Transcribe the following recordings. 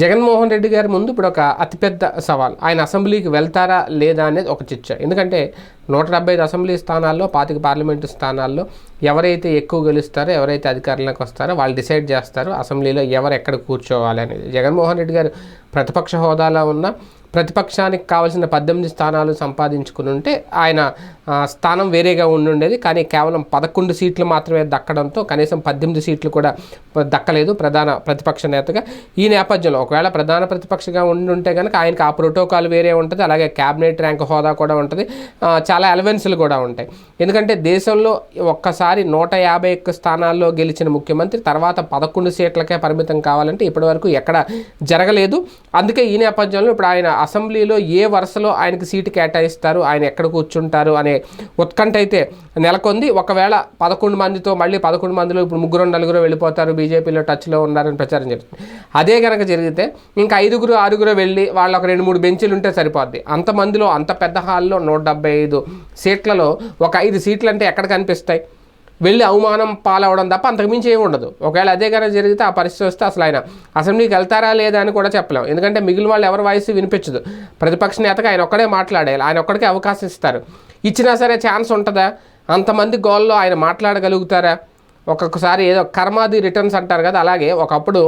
జగన్మోహన్ రెడ్డి గారి ముందు ఇప్పుడు ఒక అతిపెద్ద సవాల్. ఆయన అసెంబ్లీకి వెళ్తారా లేదా అనేది ఒక చర్చ. ఎందుకంటే నూట డెబ్బై ఐదు అసెంబ్లీ స్థానాల్లో పాతిక పార్లమెంటు స్థానాల్లో ఎవరైతే ఎక్కువ గెలుస్తారో ఎవరైతే అధికారంలోకి వస్తారో వాళ్ళు డిసైడ్ చేస్తారు అసెంబ్లీలో ఎవరు ఎక్కడ కూర్చోవాలి అనేది. జగన్మోహన్ రెడ్డి గారు ప్రతిపక్ష హోదాలో ఉన్న ప్రతిపక్షానికి కావాల్సిన పద్దెనిమిది స్థానాలు సంపాదించుకుని ఉంటే ఆయన స్థానం వేరేగా ఉండుండేది. కానీ కేవలం పదకొండు సీట్లు మాత్రమే దక్కడంతో కనీసం పద్దెనిమిది సీట్లు కూడా దక్కలేదు ప్రధాన ప్రతిపక్ష నేతగా. ఈ నేపథ్యంలో ఒకవేళ ప్రధాన ప్రతిపక్షగా ఉండుంటే కనుక ఆయనకి ఆ ప్రోటోకాల్ వేరే ఉంటుంది అలాగే క్యాబినెట్ ర్యాంక్ హోదా కూడా ఉంటుంది. చాలా ఎలవెన్స్లు కూడా ఉంటాయి. ఎందుకంటే దేశంలో ఒక్కసారి నూట యాభై ఒక్క స్థానాల్లో గెలిచిన ముఖ్యమంత్రి తర్వాత పదకొండు సీట్లకే పరిమితం కావాలంటే ఇప్పటివరకు ఎక్కడ జరగలేదు. అందుకే ఈ నేపథ్యంలో ఇప్పుడు ఆయన అసెంబ్లీలో ఏ వరుసలో ఆయనకి సీటు కేటాయిస్తారు ఆయన ఎక్కడ కూర్చుంటారు అనే ఉత్కంఠ అయితే నెలకొంది. ఒకవేళ పదకొండు మందితో మళ్ళీ పదకొండు మందిలో ఇప్పుడు ముగ్గురు నలుగురు వెళ్ళిపోతారు బీజేపీలో టచ్లో ఉన్నారని ప్రచారం జరుగుతుంది. అదే కనుక జరిగితే ఇంకా ఐదుగురు ఆరుగురు వెళ్ళి వాళ్ళ ఒక రెండు మూడు బెంచీలు ఉంటే సరిపోద్ది. అంతమందిలో అంత పెద్ద హాల్లో నూట డెబ్బై ఐదు సీట్లలో ఒక ఐదు సీట్లు అంటే ఎక్కడ కనిపిస్తాయి? వెళ్ళి అవమానం పాలవడం తప్ప అంతకుమించి ఏమి ఉండదు. ఒకవేళ అదే కనుక జరిగితే ఆ పరిస్థితి వస్తే అసలు ఆయన అసెంబ్లీకి వెళ్తారా లేదా అని కూడా చెప్పలేం. ఎందుకంటే మిగిలిన వాళ్ళు ఎవరి వాయిస్ వినిపించదు. ప్రతిపక్ష నేతగా ఆయన ఒక్కడే మాట్లాడేయాలి. ఆయన ఒక్కడికే అవకాశం ఇస్తారు. ఇచ్చినా సరే ఛాన్స్ ఉంటుందా? అంతమంది గోల్లో ఆయన మాట్లాడగలుగుతారా? ఒక్కొక్కసారి ఏదో కర్మాది రిటర్న్స్ అంటారు కదా అలాగే ఒకప్పుడు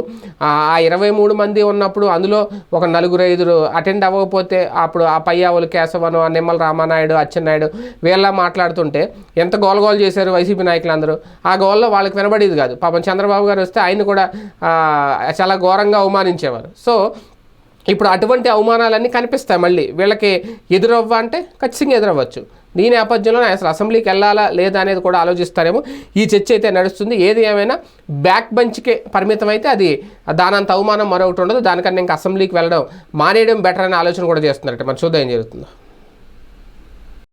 ఆ ఇరవై మూడు మంది ఉన్నప్పుడు అందులో ఒక నలుగురు ఐదురు అటెండ్ అవ్వకపోతే అప్పుడు ఆ పయ్యావులు కేశవను ఆ నిమ్మల రామానాయుడు అచ్చెన్నాయుడు వీళ్ళ మాట్లాడుతుంటే ఎంత గోలగోలు చేశారు వైసీపీ నాయకులందరూ. ఆ గోల్లో వాళ్ళకి వినబడేది కాదు. పాపం చంద్రబాబు గారు వస్తే ఆయన కూడా చాలా ఘోరంగా అవమానించేవారు. సో ఇప్పుడు అటువంటి అవమానాలన్నీ కనిపిస్తాయి మళ్ళీ. వీళ్ళకి ఎదురవ్వ అంటే ఖచ్చితంగా ఎదురవ్వచ్చు. ఈ నేపథ్యంలో అసలు అసెంబ్లీకి వెళ్ళాలా లేదా అనేది కూడా ఆలోచిస్తారేమో. ఈ చర్చ అయితే నడుస్తుంది. ఏది ఏమైనా బ్యాక్ బెంచ్కే పరిమితం అయితే అది దానంత అవమానం మరొకటి ఉండదు. దానికన్నా ఇంకా అసెంబ్లీకి వెళ్ళడం మానేయడం బెటర్ అనే ఆలోచన కూడా చేస్తున్నారట మరి చూద్దాం ఏం జరుగుతుందో.